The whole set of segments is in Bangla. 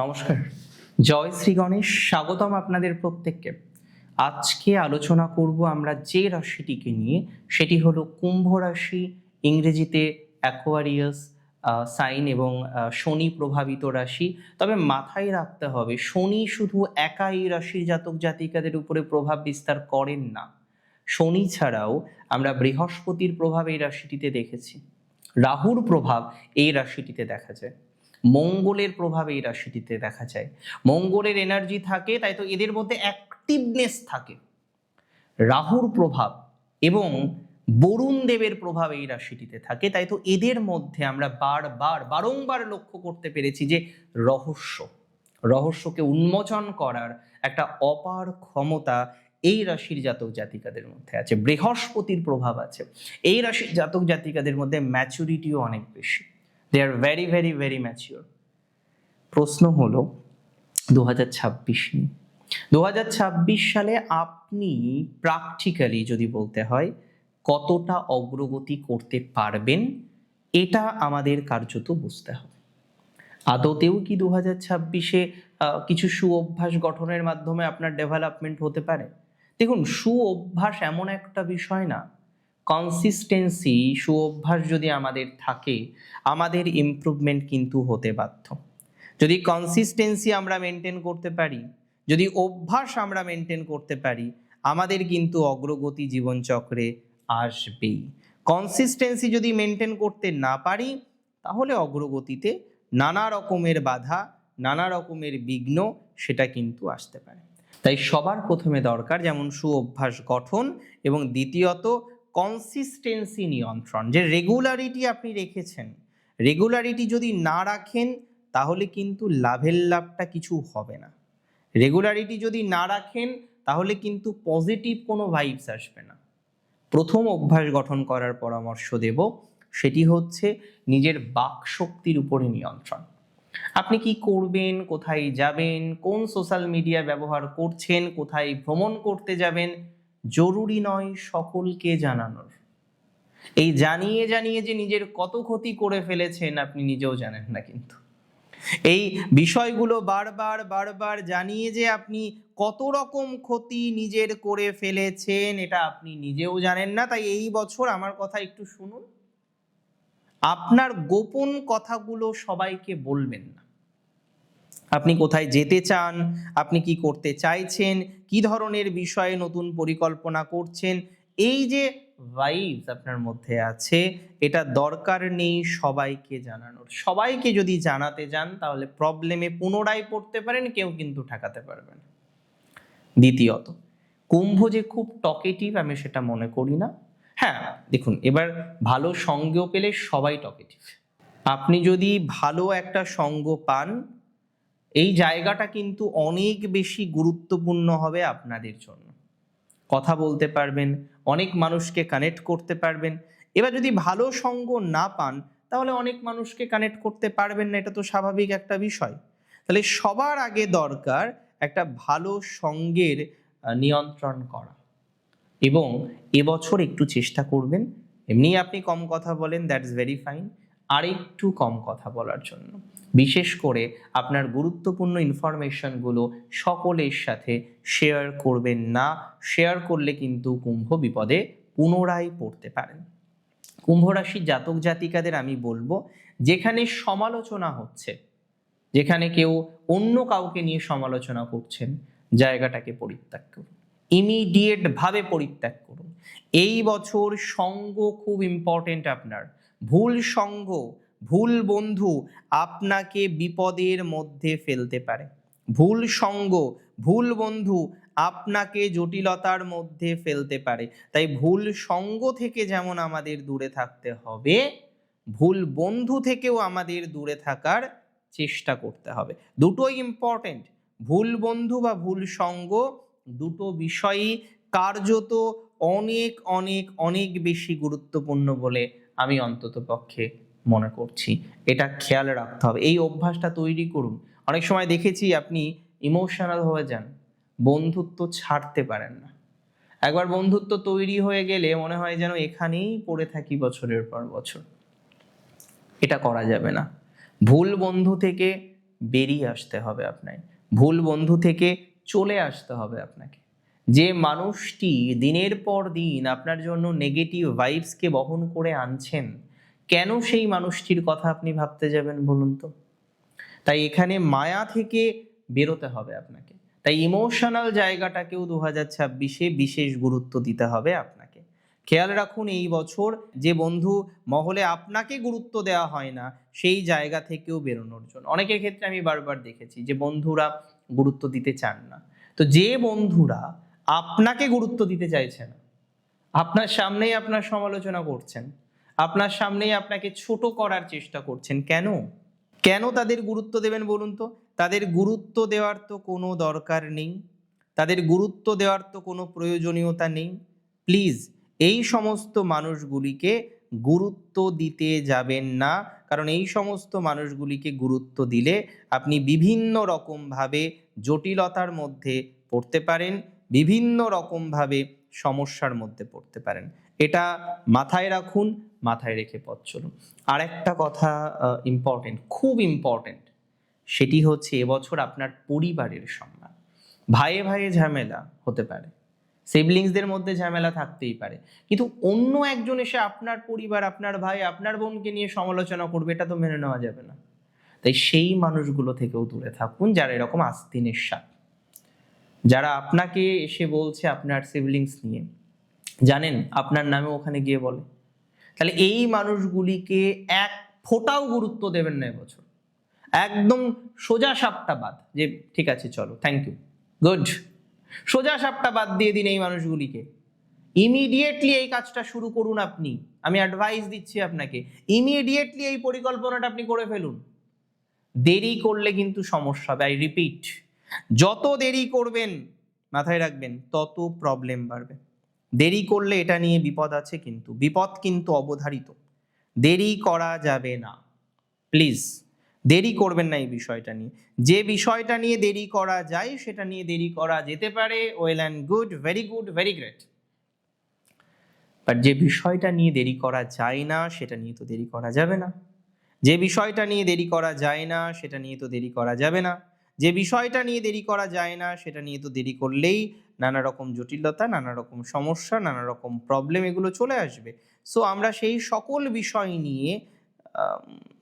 নমস্কার। জয় শ্রী গণেশ, স্বাগতম আপনাদের প্রত্যেককে। আজকে আলোচনা করব আমরা যে রাশিটিকে নিয়ে, সেটি হলো কুম্ভ রাশি, ইংরেজিতে অ্যাকোয়ারিয়াস সাইন এবং শনি প্রভাবিত রাশি। তবে মাথায় রাখতে হবে, শনি শুধু একা এই রাশির জাতক জাতিকাদের উপরে প্রভাব বিস্তার করেন না। শনি ছাড়াও আমরা বৃহস্পতির প্রভাব এই রাশিটিতে দেখেছি। রাহুর প্রভাব এই রাশিটিতে দেখা যায়। মঙ্গলের প্রভাবে এই রাশিটিতে দেখা যায়। মঙ্গলের এনার্জি থাকে, তাই তো এদের মধ্যে অ্যাক্টিভনেস থাকে। রাহুর প্রভাব এবং বরুণ দেবের প্রভাব এই রাশিটিতে থাকে, তাই তো এদের মধ্যে আমরা বারবার, বারংবার লক্ষ্য করতে পেরেছি যে রহস্য, রহস্যকে উন্মোচন করার একটা অপার ক্ষমতা এই রাশির জাতক জাতিকাদের মধ্যে আছে। বৃহস্পতির প্রভাব আছে। এই রাশির জাতক জাতিকাদের মধ্যে ম্যাচুরিটিও অনেক বেশি। They are very very very mature প্রশ্ন হলো দু হাজার ছাব্বিশ নিয়ে। দু হাজার ছাব্বিশ সালে আপনি প্র্যাকটিক্যালি যদি বলতে হয়, কতটা অগ্রগতি করতে পারবেন, এটা আমাদের কার্যত বুঝতে হবে। আদতেও কি দু হাজার ছাব্বিশে কিছু সু অভ্যাস গঠনের মাধ্যমে আপনার ডেভেলপমেন্ট হতে পারে? দেখুন সু অভ্যাস এমন একটা বিষয় না কনসিস্টেন্সি সু অভ্যাস যদি আমাদের থাকে, আমাদের ইমপ্রুভমেন্ট কিন্তু হতে বাধ্য। যদি কনসিস্টেন্সি আমরা মেনটেন করতে পারি, যদি অভ্যাস আমরা মেনটেন করতে পারি, আমাদের কিন্তু অগ্রগতি জীবনচক্রে আসবেই। কনসিস্টেন্সি যদি মেনটেন করতে না পারি, তাহলে অগ্রগতিতে নানা রকমের বাধা, নানা রকমের বিঘ্ন সেটা কিন্তু আসতে পারে। তাই সবার প্রথমে দরকার যেমন সু অভ্যাস গঠন এবং দ্বিতীয়ত কনসিস্টেন্সি নিয়ন্ত্রণ, যে রেগুলারিটি আপনি রেখেছেন রেগুলারিটি যদি না রাখেন, তাহলে কিন্তু লাভের লাভটা কিছু হবে না। রেগুলারিটি যদি না রাখেন, তাহলে কিন্তু পজিটিভ কোনো ভাইবস আসবে না। প্রথম অভ্যাস গঠন করার পরামর্শ দেব, সেটি হচ্ছে নিজের বাক শক্তির উপরে নিয়ন্ত্রণ। আপনি কি করবেন, কোথায় যাবেন, কোন সোশ্যাল মিডিয়া ব্যবহার করছেন, কোথায় ভ্রমণ করতে যাবেন জরুরি নয় সকলকে জানানোর। এই জানিয়ে জানিয়ে যে নিজের কত ক্ষতি করে ফেলেছেন আপনি নিজেও জানেন না কিন্তু। এই বিষয়গুলো বারবার বারবার জানিয়ে যে আপনি কত রকম ক্ষতি নিজের করে ফেলেছেন, এটা আপনি নিজেও জানেন না। তাই এই বছর আমার কথা একটু শুনুন। আপনার গোপন কথাগুলো সবাইকে বলবেন না। আপনি কোথায় যেতে চান? আপনি কি করতে চাইছেন? কি ধরনের বিষয়ে নতুন পরিকল্পনা করছেন? এই যে ভাইবস আপনার মধ্যে আছে, এটা দরকার নেই সবাইকে জানানোর। সবাইকে যদি জানাতে যান, তাহলে প্রবলেমে পুনরায় পড়তে পারেন, কেউ কিন্তু ঠেকাতে পারবেন দ্বিতীয়ত, কুম্ভ যে খুব টকেটিভ আমি সেটা মনে করি না। হ্যাঁ দেখুন, এবার ভালো সঙ্গ পেলে সবাই টকেটিভ আপনি যদি ভালো একটা সঙ্গ পান এই জায়গাটা কিন্তু অনেক বেশি গুরুত্বপূর্ণ হবে আপনাদের জন্য। কথা বলতে পারবেন, অনেক মানুষকে কানেক্ট করতে পারবেন। এবার যদি ভালো সঙ্গ না পান, তাহলে অনেক মানুষকে কানেক্ট করতে পারবেন না, এটা তো স্বাভাবিক একটা বিষয়। তাহলে সবার আগে দরকার একটা ভালো সঙ্গের নিয়ন্ত্রণ করা। এবং এবছর একটু চেষ্টা করবেন এমনি আপনি কম কথা বলেন দ্যাটস ভেরি ফাইন আর একটু কম কথা বলার জন্য। বিশেষ করে আপনার গুরুত্বপূর্ণ ইনফরমেশনগুলো সকলের সাথে শেয়ার করবেন না। শেয়ার করলে কিন্তু কুম্ভ বিপদে পুনরায় পড়তে পারেন। কুম্ভ রাশির জাতক জাতিকাদের আমি বলব, যেখানে সমালোচনা হচ্ছে, যেখানে কেউ অন্য কাউকে নিয়ে সমালোচনা করছেন, জায়গাটাকে পরিত্যাগ করুন। ইমিডিয়েট ভাবে পরিত্যাগ করুন। এই বছর সঙ্গ খুব ইম্পর্টেন্ট আপনার। ভুল সঙ্গ ভুল বন্ধু আপনাকে বিপদের মধ্যে ফেলতে পারে। ভুল সঙ্গ, ভুল বন্ধু আপনাকে জটিলতার মধ্যে ফেলতে পারে। তাই ভুল সঙ্গ থেকে যেমন আমাদের দূরে থাকতে হবে, ভুল বন্ধু থেকেও আমাদের দূরে থাকার চেষ্টা করতে হবে। দুটোই ইম্পর্টেন্ট ভুল বন্ধু বা ভুল সঙ্গ দুটো বিষয়ই কার্যত অনেক অনেক অনেক বেশি গুরুত্বপূর্ণ বলে আমি অন্তত পক্ষে মনে করছি। এটা খেয়াল রাখতে হবে। এই অভ্যাসটা তৈরি করুন। অনেক সময় দেখেছি আপনি ইমোশনাল হয়ে যান। বন্ধুত্ব ছাড়তে পারেন না। একবার বন্ধুত্ব তৈরি হয়ে গেলে মনে হয় যেন এখানেই পড়ে থাকি বছরের পর বছর। এটা করা যাবে না। ভুল বন্ধু থেকে বেরিয়ে আসতে হবে আপনাকে। ভুল বন্ধু থেকে চলে আসতে হবে আপনাকে। যে মানুষটি দিনের পর দিন আপনার জন্য নেগেটিভ ভাইবসকে বহন করে আনছেন কেন সেই মানুষটির কথা আপনি ভাবতে যাবেন বলুন তো? তাই এখানে মায়া থেকে বেরোতে হবে আপনাকে। তাই ইমোশনাল জায়গাটাকেও দু হাজার ছাব্বিশে বিশেষ গুরুত্ব দিতে হবে আপনাকে। খেয়াল রাখুন এই বছর যে বন্ধু মহলে আপনাকে গুরুত্ব দেওয়া হয় না, সেই জায়গা থেকেও বেরোনোর জন্য। অনেকের ক্ষেত্রে আমি বারবার দেখেছি যে বন্ধুরা গুরুত্ব দিতে চান না। তো যে বন্ধুরা আপনাকে গুরুত্ব দিতে চাইছে না, আপনার সামনেই আপনার সমালোচনা করছেন আপনার সামনেই আপনাকে ছোট করার চেষ্টা করছেন। কেন? কেন তাদের গুরুত্ব দেবেন বলুন তো? তাদের গুরুত্ব দেওয়ার তো কোনো দরকার নেই। তাদের গুরুত্ব দেওয়ার তো কোনো প্রয়োজনীয়তা নেই। প্লিজ, এই সমস্ত মানুষগুলিকে গুরুত্ব দিতে যাবেন না। কারণ এই সমস্ত মানুষগুলিকে গুরুত্ব দিলে আপনি বিভিন্ন রকমভাবে জটিলতার মধ্যে পড়তে পারেন, বিভিন্ন রকমভাবে সমস্যার মধ্যে পড়তে পারেন। এটা মাথায় রাখুন, মাথায় রেখে পথ চলুন। আর একটা কথা ইম্পর্টেন্ট খুব ইম্পর্টেন্ট সেটি হচ্ছে এবছর আপনার পরিবারের সম্মান। ভাইয়ে ভাইয়ে ঝামেলা হতে পারে সিবলিংসদের মধ্যে ঝামেলা থাকতেই পারে, কিন্তু অন্য একজন এসে আপনার পরিবার, আপনার ভাই, আপনার বোনকে নিয়ে সমালোচনা করবে, এটা তো মেনে নেওয়া যাবে না। তাই সেই মানুষগুলো থেকেও দূরে থাকুন, যারা এরকম আস্তিনের সাথ যারা আপনাকে এসে বলছে আপনার সিবলিংস নিয়ে জানেন, আপনার নামে ওখানে গিয়ে বলে। তাহলে এই মানুষগুলিকে এক ফোঁটাও গুরুত্ব দেবেন না এবছর। একদম সোজা সাপটা বাদ যে, ঠিক আছে, চলো থ্যাংক ইউ গুড সোজা সাপটা বাদ দিয়ে দিন এই মানুষগুলিকে। ইমিডিয়েটলি এই কাজটা শুরু করুন আপনি। আমি অ্যাডভাইস দিচ্ছি আপনাকে। ইমিডিয়েটলি এই পরিকল্পনাটা আপনি করে ফেলুন। দেরি করলে কিন্তু সমস্যা হবে আই রিপিট যত দেরি করবেন, মাথায় রাখবেন, তত প্রবলেম বাড়বে। দেরি করলে এটা নিয়ে বিপদ আছে কিন্তু, বিপদ কিন্তু অবধারিত। দেরি করা যাবে না। প্লিজ, দেরি করবেন না এই বিষয়টা নিয়ে। যে বিষয়টা নিয়ে দেরি করা যায়, সেটা নিয়ে দেরি করা যেতে পারে। Well and good very good very great but যে বিষয়টা নিয়ে দেরি করা যায় না, সেটা নিয়ে তো দেরি করা যাবে না। যে বিষয়টা নিয়ে দেরি করা যায় না, সেটা নিয়ে তো দেরি করা যাবে না। যে বিষয়টা নিয়ে দেরি করা যায় না, সেটা নিয়ে তো দেরি করলেই নানা রকম জটিলতা, নানা রকম সমস্যা, নানা রকম প্রবলেম এগুলো চলে আসবে। সো আমরা সেই সকল বিষয় নিয়ে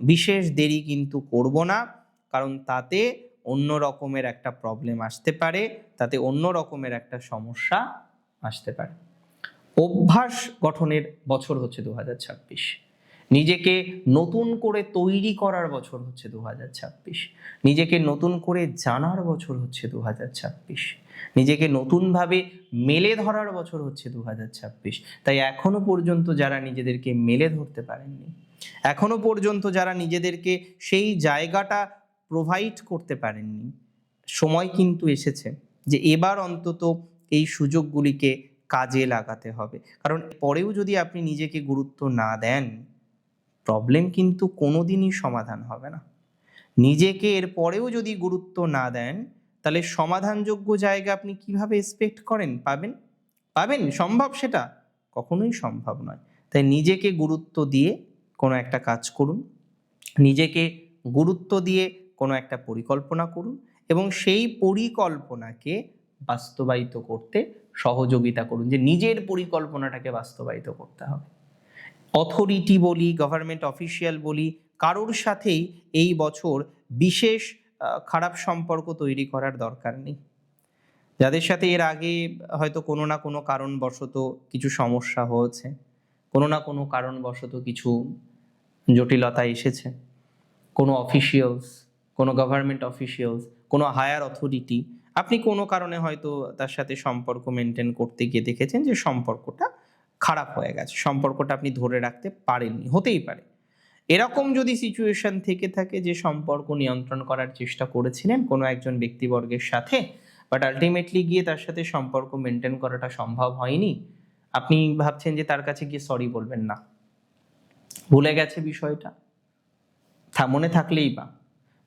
বিশেষ দেরি কিন্তু করব না। কারণ তাতে অন্য রকমের একটা প্রবলেম আসতে পারে, তাতে অন্য রকমের একটা সমস্যা আসতে পারে। অভ্যাস গঠনের বছর হচ্ছে দু হাজার ছাব্বিশ। নিজেকে নতুন করে তৈরি করার বছর হচ্ছে দু হাজার ছাব্বিশ। নিজেকে নতুন করে জানার বছর হচ্ছে দু হাজার ছাব্বিশ। নিজেকে নতুনভাবে মেলে ধরার বছর হচ্ছে দু হাজার ছাব্বিশ। তাই এখনও পর্যন্ত যারা নিজেদেরকে মেলে ধরতে পারেননি, এখনও পর্যন্ত যারা নিজেদেরকে সেই জায়গাটা প্রোভাইড করতে পারেননি, সময় কিন্তু এসেছে যে এবার অন্তত এই সুযোগগুলিকে কাজে লাগাতে হবে। কারণ পরেও যদি আপনি নিজেকে গুরুত্ব না দেন প্রবলেম কিন্তু কোনোদিনই সমাধান হবে না। নিজেকে এর পরেও যদি গুরুত্ব না দেন, তাহলে সমাধানযোগ্য জায়গা আপনি কীভাবে এক্সপেক্ট করেন, পাবেন? পাবেন, সম্ভব সেটা? কখনোই সম্ভব নয়। তাই নিজেকে গুরুত্ব দিয়ে কোনো একটা কাজ করুন। নিজেকে গুরুত্ব দিয়ে কোনো একটা পরিকল্পনা করুন এবং সেই পরিকল্পনাকে বাস্তবায়িত করতে সহযোগিতা করুন। যে নিজের পরিকল্পনাটাকে বাস্তবায়িত করতে হবে। অথরিটি বলি গভর্নমেন্ট অফিসিয়াল বলি, কারোর সাথেই এই বছর বিশেষ খারাপ সম্পর্ক তৈরি করার দরকার নেই। যাদের সাথে এর আগে হয়তো কোনো না কোনো কারণবশত কিছু সমস্যা হয়েছে, কোনো না কোনো কারণবশত কিছু জটিলতা এসেছে, কোনো অফিসিয়ালস কোনো গভর্নমেন্ট অফিসিয়ালস কোনো হায়ার অথরিটি আপনি কোনো কারণে হয়তো তার সাথে সম্পর্ক মেনটেন করতে গিয়ে দেখেছেন যে সম্পর্কটা খারাপ হয়ে গেছে। সম্পর্কটা আপনি ধরে রাখতে পারেননি, হতেই পারে। এরকম যদি সিচুয়েশন থেকে থাকে যে সম্পর্ক নিয়ন্ত্রণ করার চেষ্টা করেছিলেন কোনো একজন ব্যক্তিবর্গের সাথে বাট আলটিমেটলি গিয়ে তার সাথে সম্পর্ক মেনটেন করাটা সম্ভব হয়নি, আপনি ভাবছেন যে তার কাছে গিয়ে সরি বলবেন না। ভুলে গেছে বিষয়টা? মনে থাকলেই বা।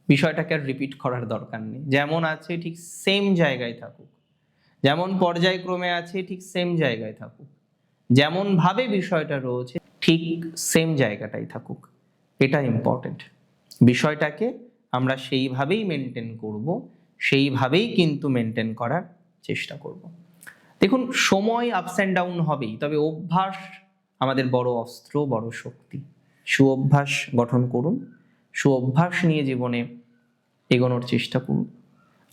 বিষয়টাকে আর রিপিট করার দরকার নেই। যেমন আছে ঠিক সেম জায়গায় থাকুক। যেমন পর্যায়ক্রমে আছে ঠিক সেম জায়গায় থাকুক। যেমন ভাবে বিষয়টা রয়েছে, ঠিক সেম জায়গাটাই থাকুক। এটা ইম্পর্টেন্ট বিষয়টাকে আমরা সেইভাবেই মেনটেন করব, সেইভাবেই কিন্তু মেনটেন করার চেষ্টা করব। দেখুন, সময় আপস অ্যান্ড ডাউন হবেই, তবে অভ্যাস আমাদের বড় অস্ত্র, বড় শক্তি। সুঅভ্যাস গঠন করুন, সুঅভ্যাস নিয়ে জীবনে এগোনোর চেষ্টা করুন।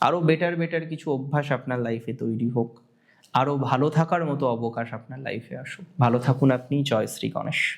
আরও বেটার বেটার কিছু অভ্যাস আপনার লাইফে তৈরি হোক। আরও ভালো থাকার মতো অবকাশ আপনার লাইফে আসুক। ভালো থাকুন আপনি। জয় শ্রী গণেশ।